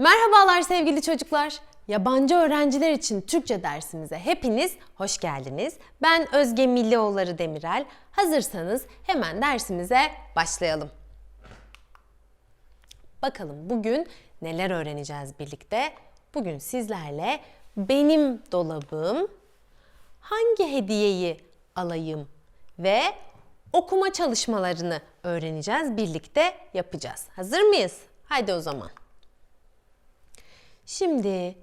Merhabalar sevgili çocuklar. Yabancı öğrenciler için Türkçe dersimize hepiniz hoş geldiniz. Ben Özge Millioğulları Demirel. Hazırsanız hemen dersimize başlayalım. Bakalım bugün neler öğreneceğiz birlikte? Bugün sizlerle benim dolabım, hangi hediyeyi alayım ve okuma çalışmalarını öğreneceğiz. Birlikte yapacağız. Hazır mıyız? Haydi o zaman. Şimdi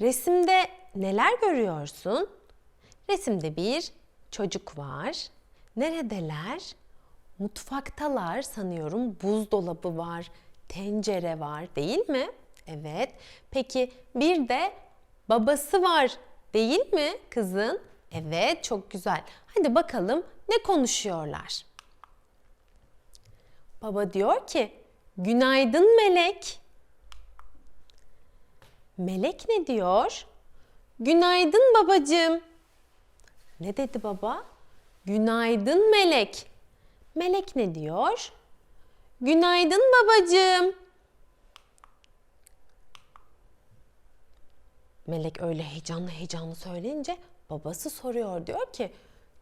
resimde neler görüyorsun? Resimde bir çocuk var. Neredeler? Mutfaktalar sanıyorum. Buzdolabı var, tencere var değil mi? Evet. Peki bir de babası var değil mi kızın? Evet, çok güzel. Hadi bakalım ne konuşuyorlar? Baba diyor ki, "Günaydın Melek." Melek ne diyor? Günaydın babacığım. Ne dedi baba? Günaydın Melek. Melek ne diyor? Günaydın babacığım. Melek öyle heyecanlı heyecanlı söyleyince babası soruyor diyor ki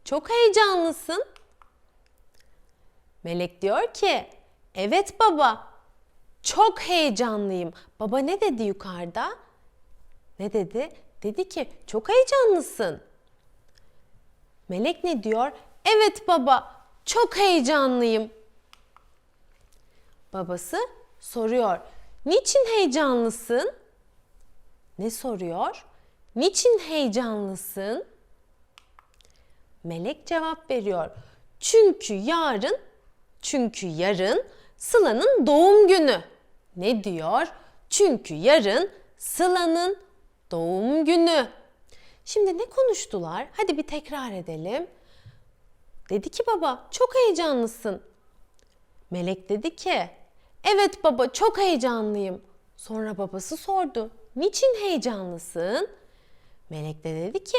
çok heyecanlısın. Melek diyor ki evet baba çok heyecanlıyım. Baba ne dedi yukarıda? Ne dedi? Dedi ki çok heyecanlısın. Melek ne diyor? Evet baba çok heyecanlıyım. Babası soruyor. Niçin heyecanlısın? Ne soruyor? Niçin heyecanlısın? Melek cevap veriyor. Çünkü yarın, çünkü yarın Sıla'nın doğum günü. Ne diyor? Çünkü yarın Sıla'nın doğum günü. Şimdi ne konuştular? Hadi bir tekrar edelim. Dedi ki baba çok heyecanlısın. Melek dedi ki evet baba çok heyecanlıyım. Sonra babası sordu. Niçin heyecanlısın? Melek de dedi ki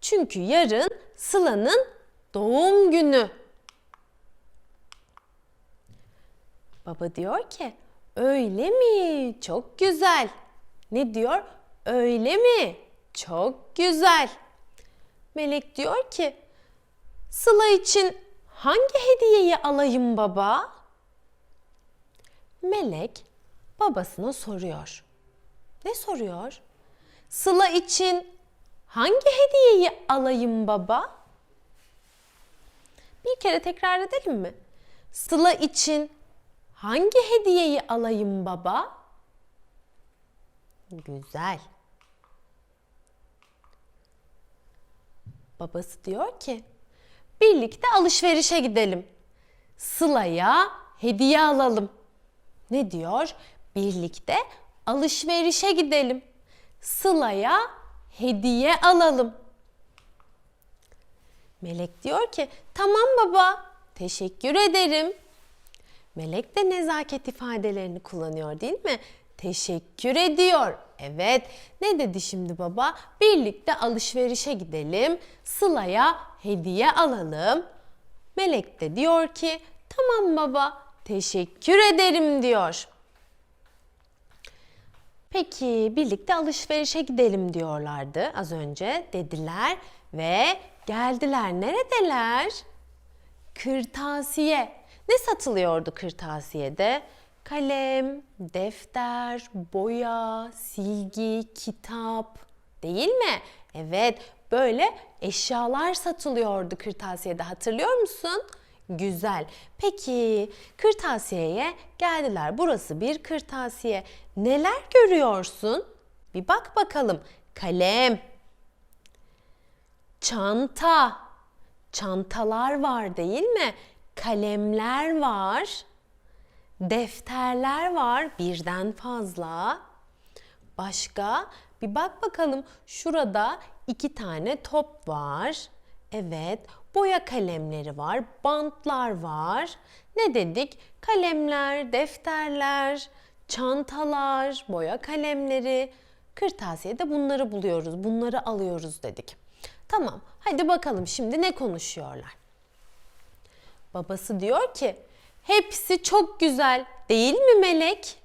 çünkü yarın Sıla'nın doğum günü. Baba diyor ki öyle mi? Çok güzel. Ne diyor? Öyle mi? Çok güzel. Melek diyor ki Sıla için hangi hediyeyi alayım baba? Melek babasına soruyor. Ne soruyor? Sıla için hangi hediyeyi alayım baba? Bir kere tekrar edelim mi? Sıla için hangi hediyeyi alayım baba? Güzel. Babası diyor ki, birlikte alışverişe gidelim. Sıla'ya hediye alalım. Ne diyor? Birlikte alışverişe gidelim. Sıla'ya hediye alalım. Melek diyor ki, tamam baba, teşekkür ederim. Melek de nezaket ifadelerini kullanıyor değil mi? Teşekkür ediyor. Evet. Ne dedi şimdi baba? Birlikte alışverişe gidelim. Sıla'ya hediye alalım. Melek de diyor ki tamam baba teşekkür ederim diyor. Peki birlikte alışverişe gidelim diyorlardı az önce dediler ve geldiler. Neredeler? Kırtasiye. Ne satılıyordu kırtasiyede? Kalem, defter, boya, silgi, kitap değil mi? Evet, böyle eşyalar satılıyordu kırtasiyede hatırlıyor musun? Güzel. Peki kırtasiyeye geldiler. Burası bir kırtasiye. Neler görüyorsun? Bir bak bakalım. Kalem, çanta, çantalar var değil mi? Kalemler var. Defterler var birden fazla. Başka bir bak bakalım şurada iki tane top var. Evet boya kalemleri var, bantlar var. Ne dedik? Kalemler, defterler, çantalar, boya kalemleri. Kırtasiyede bunları buluyoruz, bunları alıyoruz dedik. Tamam hadi bakalım şimdi ne konuşuyorlar? Babası diyor ki hepsi çok güzel değil mi Melek?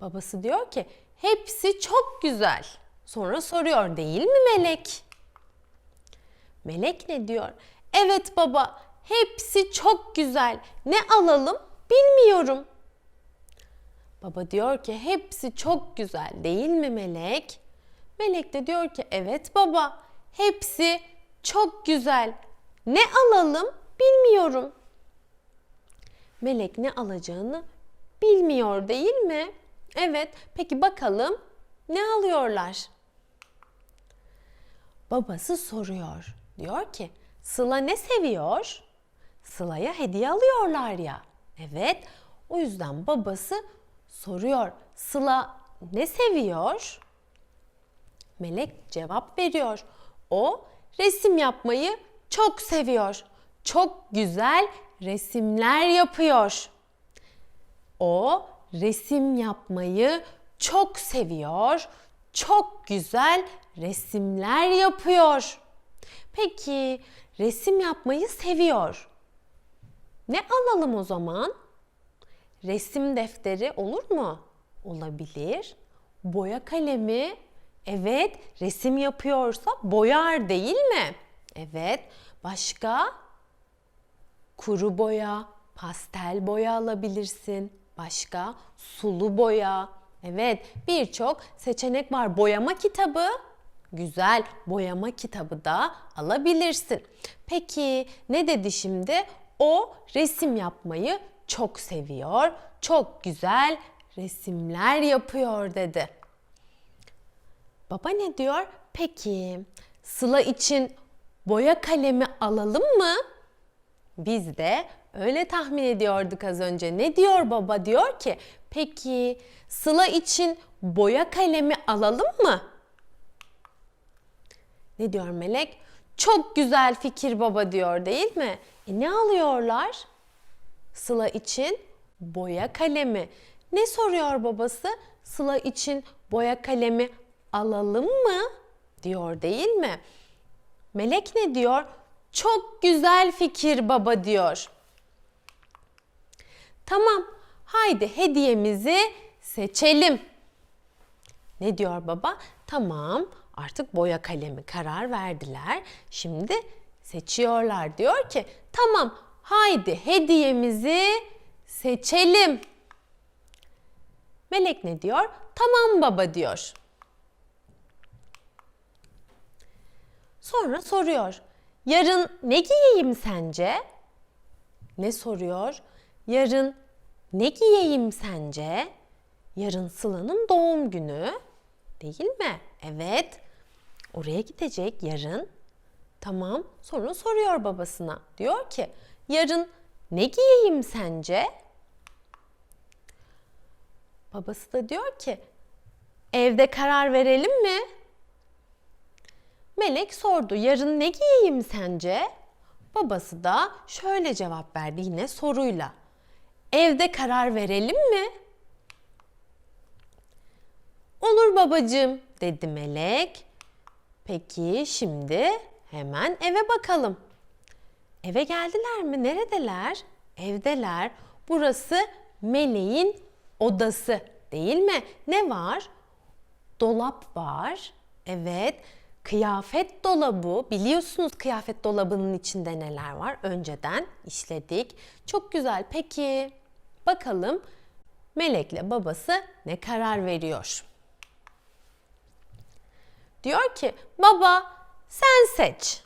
Babası diyor ki hepsi çok güzel. Sonra soruyor değil mi Melek? Melek ne diyor? Evet baba, hepsi çok güzel. Ne alalım? Bilmiyorum. Baba diyor ki hepsi çok güzel değil mi Melek? Melek de diyor ki evet baba, hepsi çok güzel. Ne alalım? Bilmiyorum. Melek ne alacağını bilmiyor değil mi? Evet, peki bakalım ne alıyorlar? Babası soruyor. Diyor ki Sıla ne seviyor? Sıla'ya hediye alıyorlar ya. Evet o yüzden babası soruyor. Sıla ne seviyor? Melek cevap veriyor. O resim yapmayı çok seviyor. Çok güzel resimler yapıyor. O resim yapmayı çok seviyor. Çok güzel resimler yapıyor. Peki resim yapmayı seviyor. Ne alalım o zaman? Resim defteri olur mu? Olabilir. Boya kalemi. Evet, resim yapıyorsa boyar değil mi? Evet. Başka? Kuru boya, pastel boya alabilirsin. Başka? Sulu boya. Evet, birçok seçenek var. Boyama kitabı. Güzel boyama kitabı da alabilirsin. Peki ne dedi şimdi? O resim yapmayı çok seviyor. Çok güzel resimler yapıyor dedi. Baba ne diyor? Peki Sıla için boya kalemi alalım mı? Biz de öyle tahmin ediyorduk az önce. Ne diyor baba? Diyor ki peki Sıla için boya kalemi alalım mı? Ne diyor Melek? Çok güzel fikir baba diyor değil mi? E ne alıyorlar? Sıla için boya kalemi. Ne soruyor babası? Sıla için boya kalemi alalım mı? Diyor değil mi? Melek ne diyor? Çok güzel fikir baba diyor. Tamam, haydi hediyemizi seçelim. Ne diyor baba? Tamam, artık boya kalemi karar verdiler. Şimdi seçiyorlar. Diyor ki, tamam, haydi hediyemizi seçelim. Melek ne diyor? Tamam baba diyor. Sonra soruyor. Yarın ne giyeyim sence? Ne soruyor? Yarın ne giyeyim sence? Yarın Sıla'nın doğum günü. Değil mi? Evet. Oraya gidecek yarın. Tamam. Sonra soruyor babasına. Diyor ki, yarın ne giyeyim sence? Babası da diyor ki, evde karar verelim mi? Melek sordu, yarın ne giyeyim sence? Babası da şöyle cevap verdi yine soruyla. Evde karar verelim mi? Olur babacığım dedi Melek. Peki şimdi hemen eve bakalım. Eve geldiler mi? Neredeler? Evdeler. Burası Meleğin odası değil mi? Ne var? Dolap var. Evet. Kıyafet dolabı. Biliyorsunuz kıyafet dolabının içinde neler var? Önceden işledik. Çok güzel. Peki bakalım Melek'le babası ne karar veriyor? Diyor ki baba sen seç.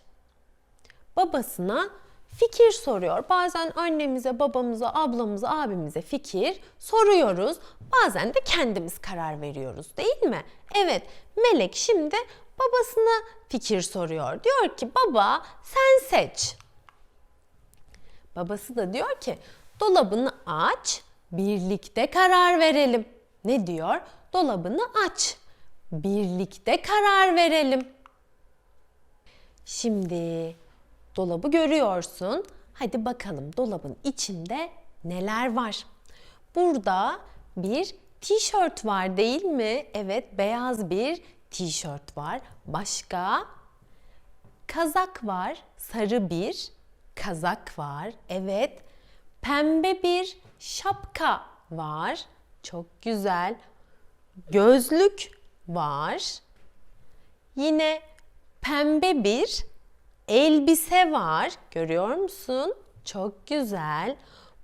Babasına fikir soruyor. Bazen annemize, babamıza, ablamıza, abimize fikir soruyoruz. Bazen de kendimiz karar veriyoruz değil mi? Evet Melek şimdi babasına fikir soruyor. Diyor ki baba sen seç. Babası da diyor ki dolabını aç birlikte karar verelim. Ne diyor? Dolabını aç. Birlikte karar verelim. Şimdi dolabı görüyorsun. Hadi bakalım dolabın içinde neler var? Burada bir tişört var değil mi? Evet, beyaz bir tişört var. Başka kazak var. Sarı bir kazak var. Evet. Pembe bir şapka var. Çok güzel. gözlük var. Yine pembe bir elbise var. Görüyor musun? Çok güzel.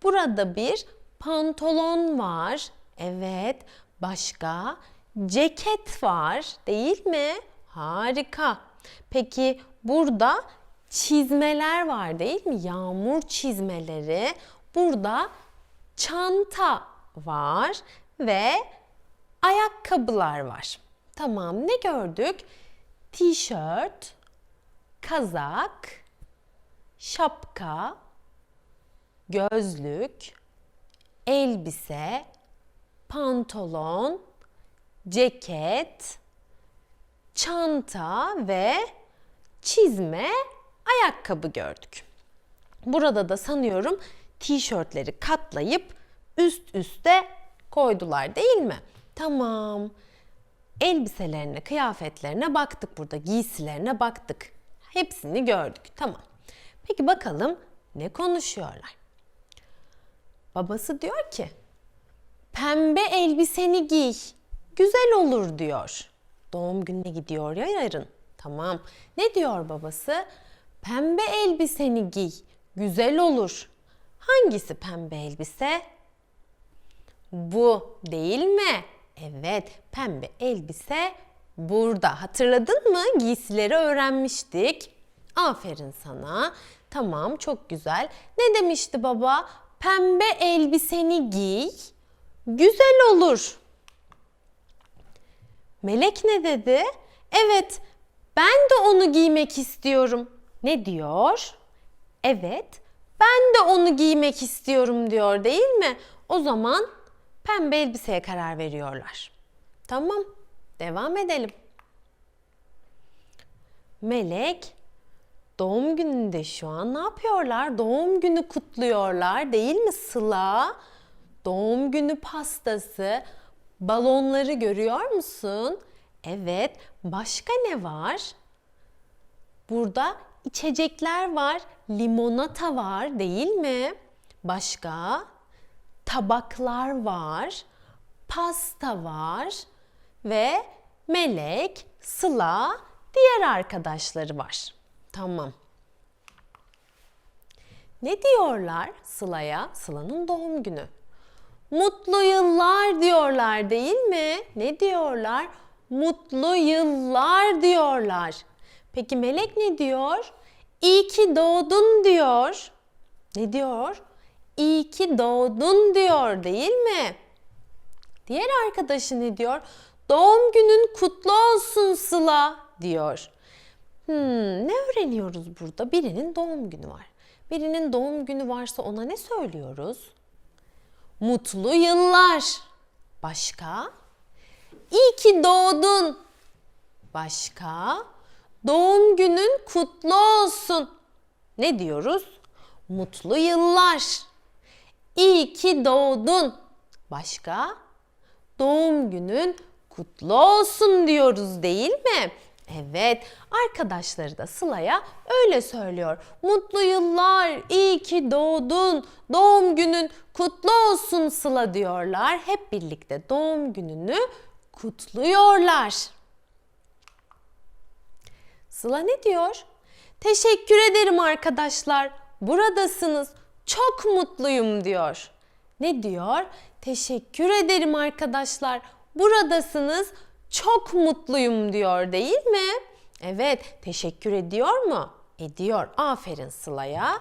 Burada bir pantolon var. Evet. Başka ceket var, değil mi? Harika. Peki burada çizmeler var değil mi? Yağmur çizmeleri. Burada çanta var ve ayakkabılar var. Tamam ne gördük? Tişört, kazak, şapka, gözlük, elbise, pantolon, ceket, çanta ve çizme, ayakkabı gördük. Burada da sanıyorum tişörtleri katlayıp üst üste koydular değil mi? Tamam. Elbiselerine, kıyafetlerine baktık burada. Giysilerine baktık. Hepsini gördük. Tamam. Peki bakalım ne konuşuyorlar? Babası diyor ki pembe elbiseni giy. Güzel olur diyor. Doğum gününe gidiyor ya yarın. Tamam. Ne diyor babası? Pembe elbiseni giy. Güzel olur. Hangisi pembe elbise? Bu değil mi? Evet, pembe elbise burada. Hatırladın mı? Giysileri öğrenmiştik. Aferin sana. Tamam, çok güzel. Ne demişti baba? Pembe elbiseni giy. Güzel olur. Melek ne dedi? Evet, ben de onu giymek istiyorum. Ne diyor? Evet, ben de onu giymek istiyorum diyor değil mi? O zaman pembe elbiseye karar veriyorlar. Tamam, devam edelim. Melek doğum gününde şu an ne yapıyorlar? Doğum günü kutluyorlar değil mi Sıla? Doğum günü pastası, balonları görüyor musun? Evet, başka ne var? Burada içecekler var, limonata var değil mi? Başka? Tabaklar var, pasta var ve Melek, Sıla, diğer arkadaşları var. Tamam. Ne diyorlar Sıla'ya? Sıla'nın doğum günü. Mutlu yıllar diyorlar değil mi? Ne diyorlar? Mutlu yıllar diyorlar. Peki melek ne diyor? İyi ki doğdun diyor. Ne diyor? İyi ki doğdun diyor değil mi? Diğer arkadaşı ne diyor? Doğum günün kutlu olsun Sıla diyor. Hmm, ne öğreniyoruz burada? Birinin doğum günü var. Birinin doğum günü varsa ona ne söylüyoruz? Mutlu yıllar. Başka? İyi ki doğdun. Başka? Doğum günün kutlu olsun. Ne diyoruz? Mutlu yıllar. İyi ki doğdun. Başka? Doğum günün kutlu olsun diyoruz değil mi? Evet, arkadaşları da Sıla'ya öyle söylüyor. Mutlu yıllar, iyi ki doğdun, doğum günün kutlu olsun Sıla diyorlar. Hep birlikte doğum gününü kutluyorlar. Sıla ne diyor? Teşekkür ederim arkadaşlar. Buradasınız. Çok mutluyum diyor. Ne diyor? Teşekkür ederim arkadaşlar. Buradasınız. Çok mutluyum diyor değil mi? Evet, teşekkür ediyor mu? Ediyor. Aferin Sıla'ya.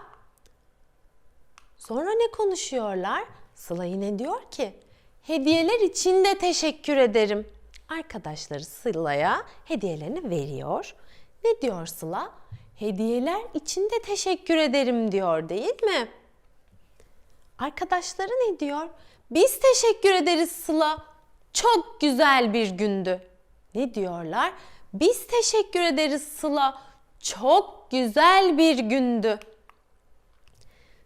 Sonra ne konuşuyorlar? Sıla yine diyor ki, hediyeler için de teşekkür ederim. Arkadaşları Sıla'ya hediyelerini veriyor. Ne diyor Sıla? Hediyeler için de teşekkür ederim diyor değil mi? Arkadaşları ne diyor? Biz teşekkür ederiz Sıla. Çok güzel bir gündü. Ne diyorlar? Biz teşekkür ederiz Sıla. Çok güzel bir gündü.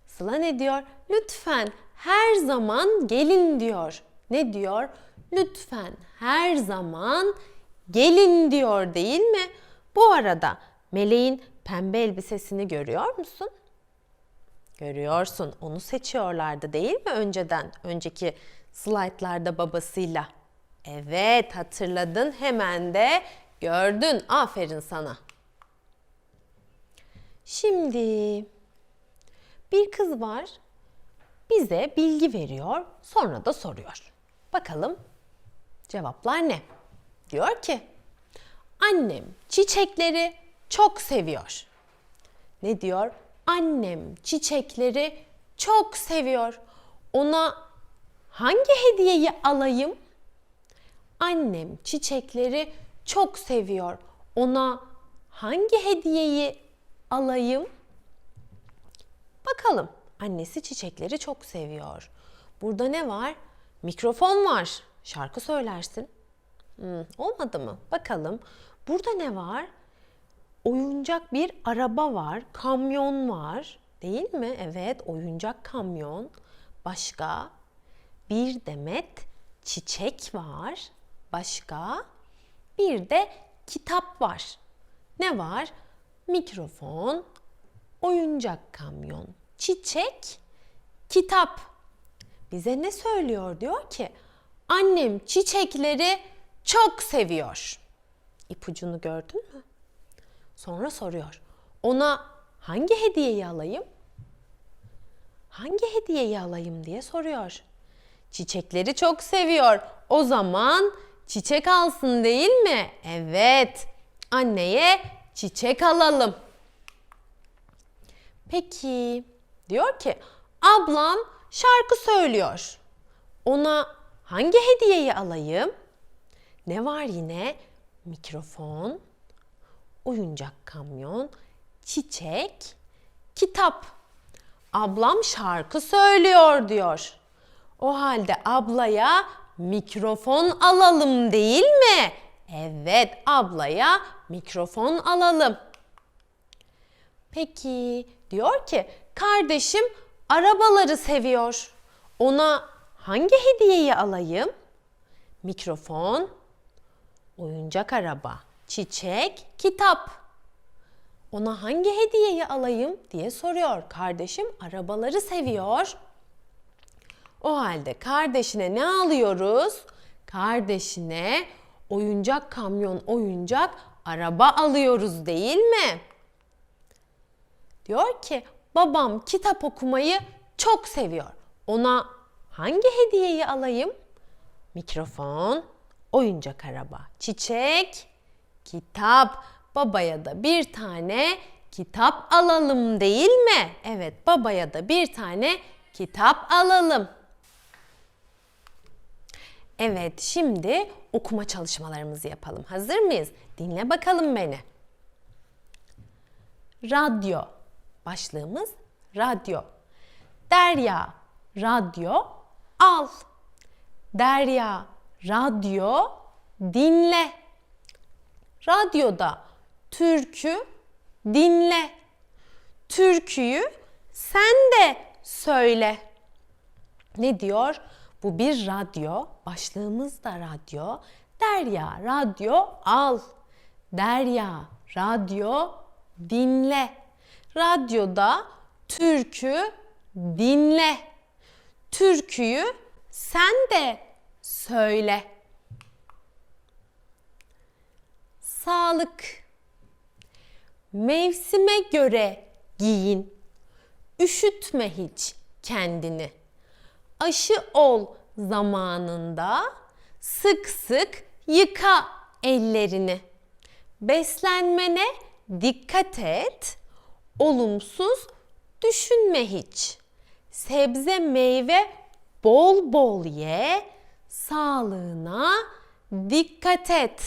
Sıla ne diyor? Lütfen her zaman gelin diyor. Ne diyor? Lütfen her zaman gelin diyor değil mi? Bu arada Meleğin pembe elbisesini görüyor musun? Görüyorsun. Onu seçiyorlardı değil mi önceden? Önceki slaytlarda babasıyla. Evet hatırladın hemen de gördün. Aferin sana. Şimdi bir kız var. Bize bilgi veriyor, sonra da soruyor. Bakalım cevaplar ne? Diyor ki Annem çiçekleri çok seviyor. Ne diyor? Annem çiçekleri çok seviyor. Ona hangi hediyeyi alayım? Annem çiçekleri çok seviyor. Ona hangi hediyeyi alayım? Bakalım. Annesi çiçekleri çok seviyor. Burada ne var? Mikrofon var. Şarkı söylersin. Hmm, olmadı mı? Bakalım. Burada ne var? Oyuncak bir araba var. Kamyon var. Değil mi? Evet, oyuncak kamyon. Başka? Bir demet çiçek var. Başka? Bir de kitap var. Ne var? Mikrofon, oyuncak kamyon, çiçek, kitap. Bize ne söylüyor? Diyor ki annem çiçekleri çok seviyor. İpucunu gördün mü? Sonra soruyor. Ona hangi hediyeyi alayım? Hangi hediyeyi alayım diye soruyor. Çiçekleri çok seviyor. O zaman çiçek alsın değil mi? Evet. Anneye çiçek alalım. Peki diyor ki ablam şarkı söylüyor. Ona hangi hediyeyi alayım? Ne var yine? Mikrofon, oyuncak kamyon, çiçek, kitap. Ablam şarkı söylüyor diyor. O halde ablaya mikrofon alalım değil mi? Evet, ablaya mikrofon alalım. Peki, diyor ki kardeşim arabaları seviyor. Ona hangi hediyeyi alayım? Mikrofon, oyuncak araba, çiçek, kitap. Ona hangi hediyeyi alayım diye soruyor. Kardeşim arabaları seviyor. O halde kardeşine ne alıyoruz? Kardeşine oyuncak kamyon, oyuncak araba alıyoruz değil mi? Diyor ki babam kitap okumayı çok seviyor. Ona hangi hediyeyi alayım? Mikrofon, oyuncak araba, çiçek, kitap. Babaya da bir tane kitap alalım değil mi? Evet, babaya da bir tane kitap alalım. Evet, şimdi okuma çalışmalarımızı yapalım. Hazır mıyız? Dinle bakalım beni. Radyo. Başlığımız radyo. Derya, radyo al. Derya, radyo dinle. Radyoda türkü dinle. Türküyü sen de söyle. Ne diyor? Bu bir radyo. Başlığımız da radyo. Derya, radyo al. Derya, radyo dinle. Radyoda türkü dinle. Türküyü sen de söyle. Sağlık. Mevsime göre giyin. Üşütme hiç kendini. Aşı ol zamanında. Sık sık yıka ellerini. Beslenmene dikkat et. Olumsuz düşünme hiç. Sebze meyve bol bol ye. Sağlığına dikkat et.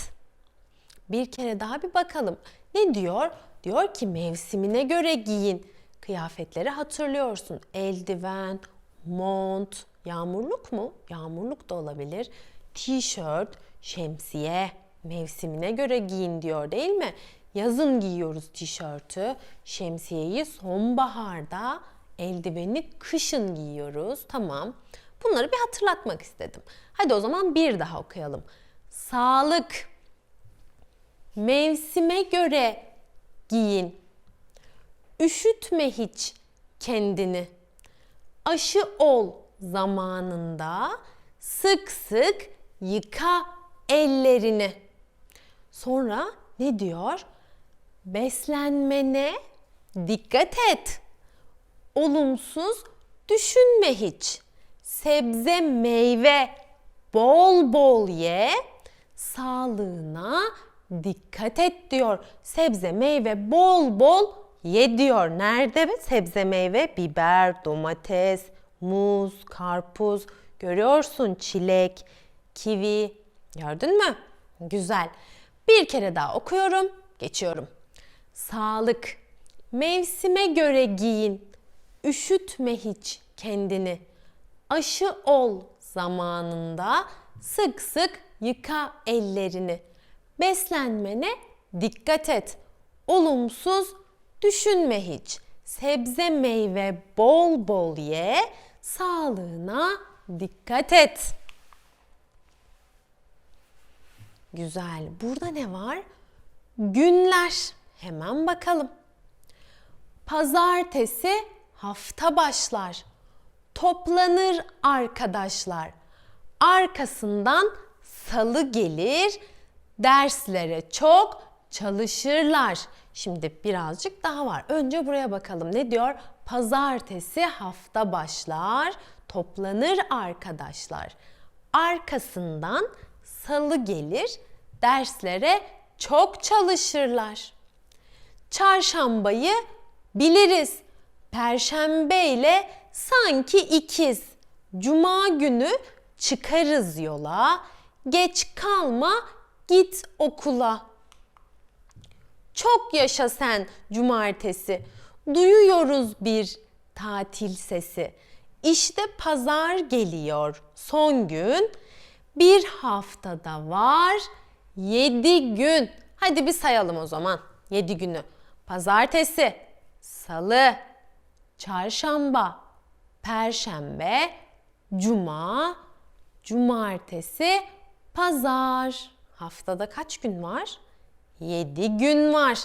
Bir kere daha bir bakalım. Ne diyor? Diyor ki mevsimine göre giyin. Kıyafetleri hatırlıyorsun. Eldiven, mont, yağmurluk mu? Yağmurluk da olabilir. Tişört, şemsiye. Mevsimine göre giyin diyor değil mi? Yazın giyiyoruz tişörtü, şemsiyeyi sonbaharda, eldiveni kışın giyiyoruz. Tamam. Bunları bir hatırlatmak istedim. Hadi o zaman bir daha okuyalım. Sağlık, mevsime göre giyin. Üşütme hiç kendini. Aşı ol zamanında. Sık sık yıka ellerini. Sonra ne diyor? Beslenmene dikkat et. Olumsuz düşünme hiç. Sebze, meyve bol bol ye. Sağlığına dikkat et diyor. Sebze, meyve bol bol ye diyor. Nerede? Sebze, meyve, biber, domates, muz, karpuz. Görüyorsun çilek, kivi. Gördün mü? Güzel. Bir kere daha okuyorum. Geçiyorum. Sağlık. Mevsime göre giyin. Üşütme hiç kendini. Aşı ol zamanında. Sık sık yıka ellerini. Beslenmene dikkat et. Olumsuz düşünme hiç. Sebze meyve bol bol ye. Sağlığına dikkat et. Güzel. Burada ne var? Günler. Hemen bakalım. Pazartesi hafta başlar. Toplanır arkadaşlar. Arkasından salı gelir. Derslere çok çalışırlar. Şimdi birazcık daha var. Önce buraya bakalım. Ne diyor? Pazartesi hafta başlar. Toplanır arkadaşlar. Arkasından salı gelir. Derslere çok çalışırlar. Çarşambayı biliriz. Perşembe ile sanki ikiz. Cuma günü çıkarız yola. Geç kalma git okula. Çok yaşa sen cumartesi. Duyuyoruz bir tatil sesi. İşte pazar geliyor son gün. Bir haftada var yedi gün. Hadi bir sayalım o zaman yedi günü. Pazartesi, salı, çarşamba, perşembe, cuma, cumartesi, pazar. Haftada kaç gün var? 7 gün var.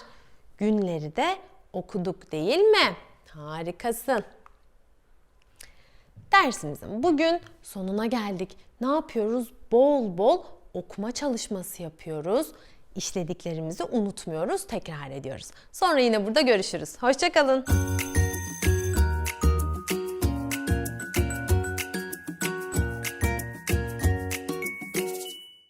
Günleri de okuduk değil mi? Harikasın. Dersimizin bugün sonuna geldik. Ne yapıyoruz? Bol bol okuma çalışması yapıyoruz. İşlediklerimizi unutmuyoruz, tekrar ediyoruz. Sonra yine burada görüşürüz. Hoşçakalın.